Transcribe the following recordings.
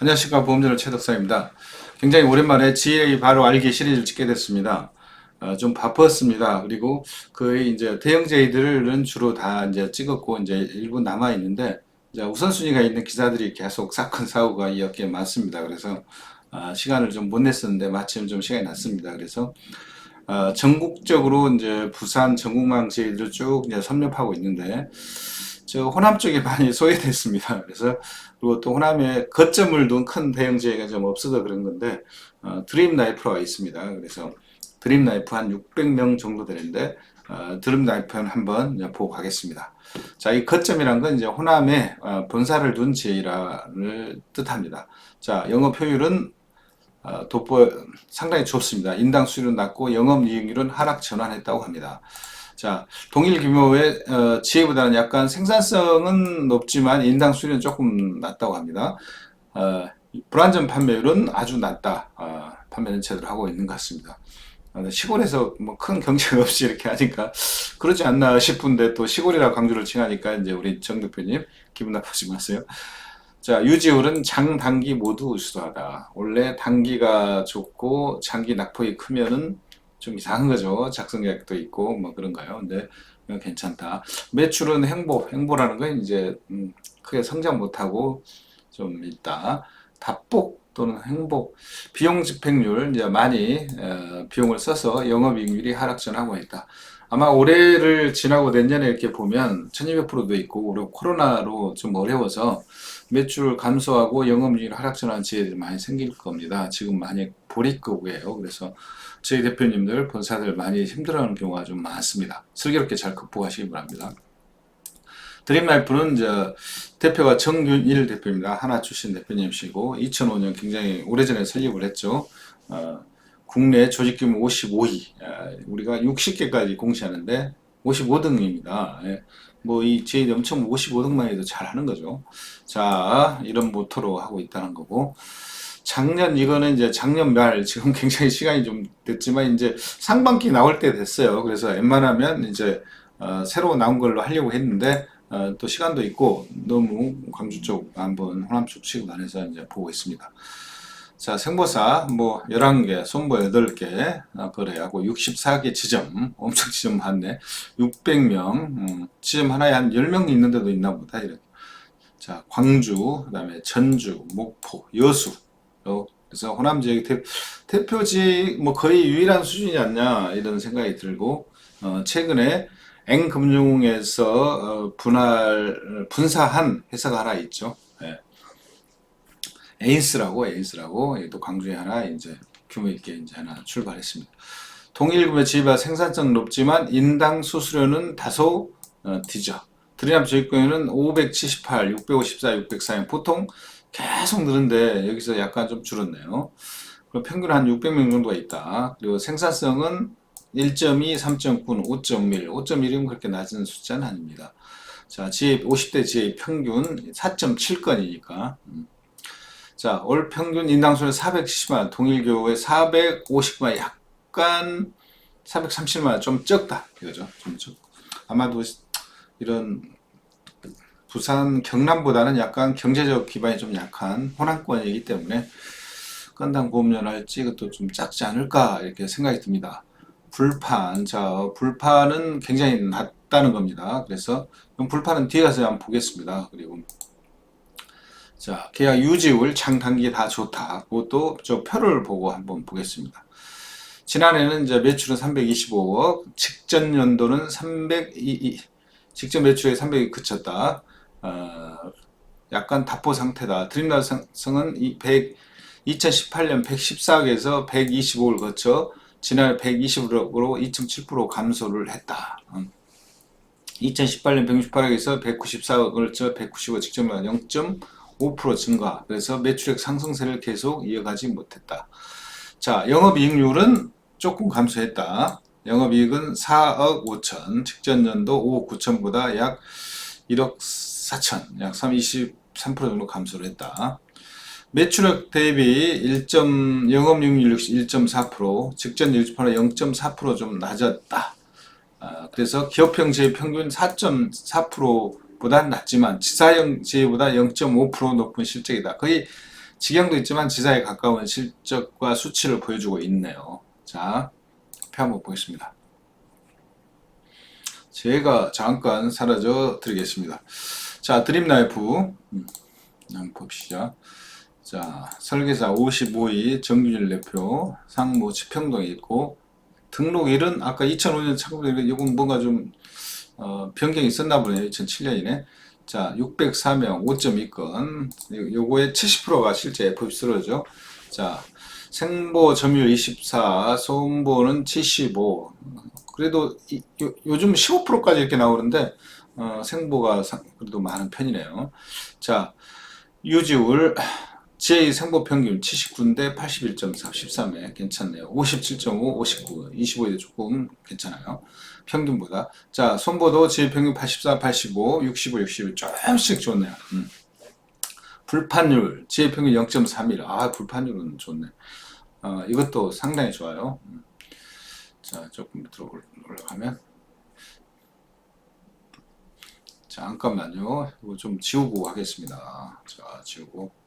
안녕하십니까 보험전을 최덕사입니다. 굉장히 오랜만에 GA 바로 알기 시리즈를 찍게 됐습니다. 어, 좀 바빴습니다. 그리고 거의 이제 대형 제이들은 주로 다 이제 찍었고 이제 일부 남아 있는데 우선순위가 있는 기사들이 계속 사건 사고가 이 업계에 많습니다. 그래서 아, 시간을 좀 못 냈었는데 마침 좀 시간이 났습니다. 그래서 어, 전국적으로 이제 부산 전국망 제이들을 쭉 이제 섭렵하고 있는데 저 호남 쪽에 많이 소외됐습니다. 그래서 그리고 또 호남에 거점을 둔 큰 대형 제이가 좀 없어서 그런 건데 어, 드림 라이프가 있습니다. 그래서 드림 라이프 한 600명 정도 되는데 어, 드림 라이프는 한번 보고 가겠습니다. 자, 이 거점이란 건 이제 호남에 어, 본사를 둔 제이라를 뜻합니다. 자, 영업 효율은 어, 돋보 상당히 좋습니다. 인당 수율은 낮고 영업 이익률은 하락 전환했다고 합니다. 자, 동일 규모의 어, 지혜보다는 약간 생산성은 높지만 인당 수율은 조금 낮다고 합니다. 어, 불안전 판매율은 아주 낮다. 어, 판매는 제대로 하고 있는 것 같습니다. 어, 시골에서 뭐 큰 경쟁 없이 이렇게 하니까 그렇지 않나 싶은데 또 시골이라 강조를 칭하니까 이제 우리 정 대표님 기분 나쁘지 마세요. 자, 유지율은 장, 단기 모두 우수하다. 원래 단기가 좋고 장기 낙폭이 크면은 좀 이상한 거죠. 작성 계약도 있고 뭐 그런가요? 근데 이건 괜찮다. 매출은 행보, 행보라는 건 이제 음, 크게 성장 못하고 좀 있다. 답복 또는 행복, 비용 집행률 이제 많이 어, 비용을 써서 영업이익률이 하락전하고 있다. 아마 올해를 지나고 내년에 이렇게 보면 1200%도 있고 올해 코로나로 좀 어려워서 매출 감소하고 영업이익 하락전환 지혜들이 많이 생길 겁니다. 지금 많이 보리급이에요. 그래서 저희 대표님들, 본사들 많이 힘들어하는 경우가 좀 많습니다. 슬기롭게 잘 극복하시기 바랍니다. 드림라이프는 이제 대표가 정윤일 대표입니다. 하나 출신 대표님이시고 2005년 굉장히 오래전에 설립을 했죠. 어, 국내 조직 규모 55위. 우리가 60개까지 공시하는데 55등입니다. 예. 뭐이 제이 엄청 55등만 해도 잘하는 거죠. 자, 이런 모토로 하고 있다는 거고. 작년 이거는 이제 작년 말 지금 굉장히 시간이 좀 됐지만 이제 상반기 나올 때 됐어요. 그래서 웬만하면 이제 어, 새로 나온 걸로 하려고 했는데 어, 또 시간도 있고 너무 광주 쪽 한번 호남 쪽 치고 다녀서 이제 보고 있습니다. 자, 생보사 뭐 11개, 손보 8개 어, 거래하고 64개 지점, 엄청 지점 많네. 600명, 음, 지점 하나에 한 10명 있는 데도 있나 보다. 이렇게. 자, 광주, 그 다음에 전주, 목포, 여수. 어, 그래서 호남 지역이 대, 대표지 뭐 거의 유일한 수준이지 않냐 이런 생각이 들고 어, 최근에 N금융에서 어, 분할 분사한 회사가 하나 있죠. 예. 에인스라고 에인스라고 또 광주에 하나 이제 규모 있게 이제 하나 출발했습니다. 동일금의 지바 생산성 높지만 인당 수수료는 다소 어, 뒤져. 드리남 저익권에는 578, 654, 604명 보통 계속 늘은데 여기서 약간 좀 줄었네요. 그리고 평균 한 600명 정도가 있다. 그리고 생산성은 1.2, 3.9, 5.1, 5.1이면 그렇게 낮은 숫자는 아닙니다. 자, 지입 50대 지입 평균 4.7건이니까. 음. 자, 올 평균 인당수는 470만, 동일교회 450만, 약간 437만 좀 적다. 이거죠. 좀 적. 아마도 이런 부산 경남보다는 약간 경제적 기반이 좀 약한 호남권이기 때문에 건당 보험료랄지 이것도 좀 작지 않을까 이렇게 생각이 듭니다. 불판, 자 불판은 굉장히 낮다는 겁니다. 그래서 그럼 불판은 뒤에 가서 한번 보겠습니다. 그리고 자 계약 유지율 장단기 다 좋다. 그것도 저 표를 보고 한번 보겠습니다. 지난해는 이제 매출은 325억, 직전 연도는 302, 직전 매출에 300이 그쳤다. 어, 약간 답보 상태다. 드림라성은 100, 2018년 114억에서 125를 거쳐 지난해 120억으로 2.7% 감소를 했다. 2018년 168억에서 194억을 거쳐 195 직전보다 0.5% 증가. 그래서 매출액 상승세를 계속 이어가지 못했다. 자, 영업이익률은 조금 감소했다. 영업이익은 4억 5천, 직전 연도 5억 9천보다 약 1억 4천, 약23% 정도 감소를 했다. 매출액 대비 1. 영업이익률 1.4%, 직전 1%는 0.4%좀 낮았다. 아, 그래서 기업형 제휴 평균 4.4%보다 낮지만 지사형 제휴보다 0.5% 높은 실적이다. 거의 직영도 있지만 지사에 가까운 실적과 수치를 보여주고 있네요. 자, 표 한번 보겠습니다. 제가 잠깐 사라져 드리겠습니다. 자, 드림라이프 음, 한번 봅시다. 자, 설계사 55위 정규일 대표 상무 지평동에 있고 등록일은 아까 2005년 창업일 이건 뭔가 좀 어, 변경이 있었나 보네요. 2007년이네. 자, 604명 5.2건 요거의 70%가 실제 FF스러죠. 자, 생보 점유율 24, 소음보는 75. 그래도 이, 요, 요즘 15%까지 이렇게 나오는데 어, 생보가 상- 그래도 많은 편이네요. 자, 유지율 GA 생보 평균 79인데 81.4, 13회 괜찮네요. 57.5, 59, 25에 조금 괜찮아요. 평균보다. 자, 손보도 GA 평균 84, 85, 65, 61 조금씩 좋네요. 음. 불판율 GA 평균 0.31. 아, 불판율은 좋네. 어, 이것도 상당히 좋아요. 음. 자, 조금 밑으로 올- 올라가면. 자, 잠깐만요. 이거 좀 지우고 하겠습니다. 자, 지우고.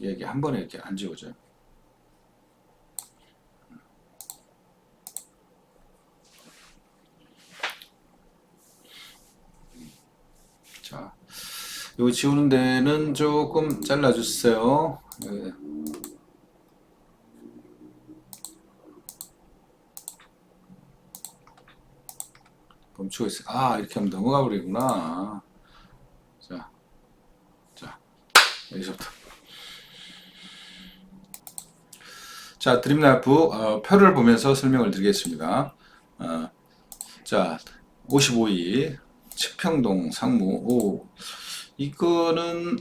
얘기 한 번에 이렇게 안 지워져요. 자, 이거 지우는 데는 조금 잘라주세요. 예. 멈추고 있어. 아, 이렇게 하면 넘어가 버리구나. 자, 자, 여기서부터. 자, 드림라이프 어, 표를 보면서 설명을 드리겠습니다. 어, 자, 55위 치평동 상무. 오, 이거는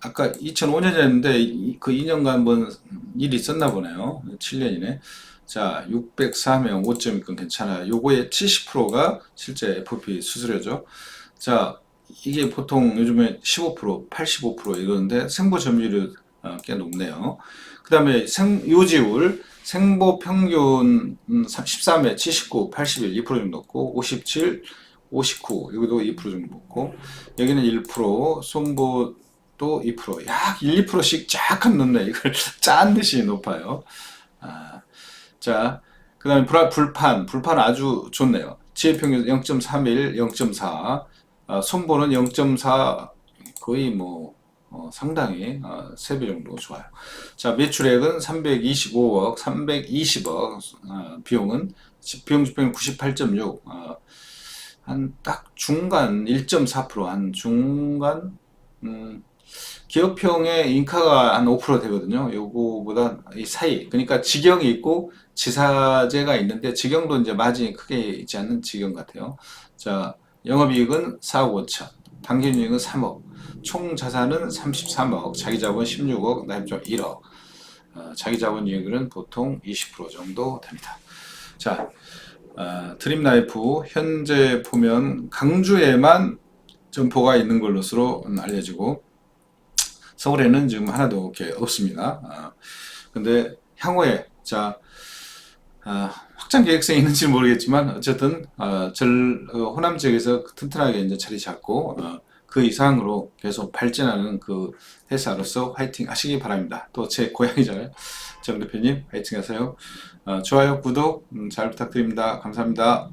아까 2005년이었는데 그 2년간 한번 일이 있었나 보네요. 7년이네. 자, 604명 5.2건 괜찮아요. 요거의 70%가 실제 FP 수수료죠. 자, 이게 보통 요즘에 15%, 85% 이러는데 생보 점유율이 어, 꽤 높네요. 그 다음에 생, 요지율, 생보 평균 음, 13회 79, 81, 2% 정도 높고 57, 59, 여기도 2% 정도 높고 여기는 1%, 손보도 2%, 약 1, 2%씩 쫙한 높네. 이걸 짠 듯이 높아요. 아, 자, 그 다음에 불판, 불판 아주 좋네요. 지혜평균 0.31, 0.4, 아, 손보는 0.4, 거의 뭐, 어, 상당히 어, 3배 정도 좋아요. 자, 매출액은 325억, 320억, 어, 비용은 지- 비용 지평 98.6, 어, 한딱 중간 1.4%한 중간 음, 기업형의 인카가 한 5% 되거든요. 요거보다 이 사이. 그러니까 직영이 있고 지사제가 있는데 직영도 이제 마진이 크게 있지 않는 직영 같아요. 자, 영업이익은 4억 5천, 당기순이익은 3억, 총 자산은 33억, 자기 자본 16억, 나입점 1억. 어, 자기 자본 이익은 보통 20% 정도 됩니다. 자, 어, 드림라이프 현재 보면 강주에만 점포가 있는 걸로서로 알려지고 서울에는 지금 하나도 이렇게 없습니다. 아, 근데 향후에 자 아, 확장 계획성이 있는지 는 모르겠지만 어쨌든 어, 절 어, 호남 지역에서 튼튼하게 이제 자리 잡고 어, 그 이상으로 계속 발전하는 그 회사로서 화이팅 하시기 바랍니다. 또 제 고향이잖아요. 정 대표님 화이팅 하세요. 어, 좋아요, 구독 음, 잘 부탁드립니다. 감사합니다.